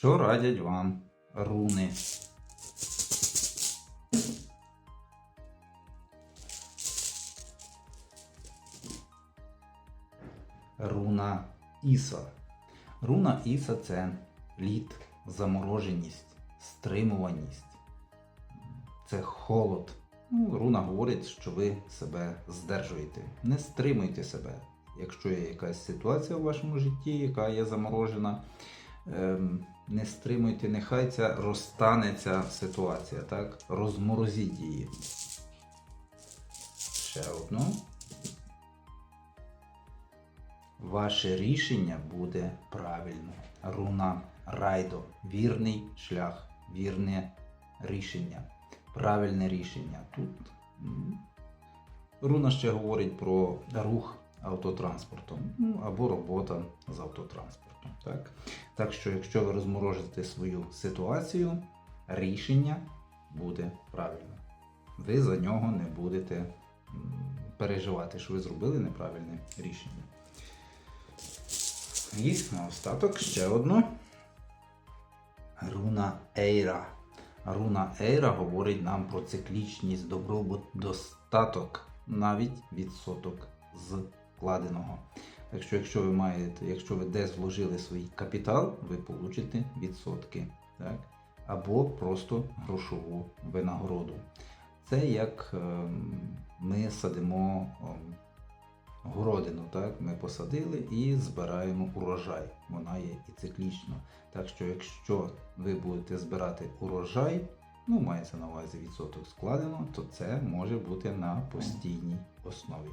Що радять вам руни? Руна Іса. Руна Іса це лід, замороженість, стримуваність. Це холод. Ну, руна говорить, що ви себе здержуєте. Не стримуйте себе. Якщо є якась ситуація в вашому житті, яка є заморожена, не стримуйте, нехай ця розтанеться ситуація, так? Розморозіть її. Ще одну. Ваше рішення буде правильно. Руна Райдо. Вірний шлях, вірне рішення. Правильне рішення. Тут руна ще говорить про рух автотранспортом ну, або робота з автотранспортом. Так? так що, якщо ви розморожите свою ситуацію, рішення буде правильно. Ви за нього не будете переживати, що ви зробили неправильне рішення. І на остаток ще одну. Руна Ейра. Руна Ейра говорить нам про циклічність, добробут, достаток, навіть відсоток з вкладеного. Так що, якщо ви маєте, якщо ви десь вложили свій капітал, ви получите відсотки. Так? Або просто грошову винагороду. Це як ем, ми садимо ем, городину, так? Ми посадили і збираємо урожай. Вона є і циклічна. Так що, якщо ви будете збирати урожай, ну мається на увазі відсоток складено, то це може бути на постійній основі.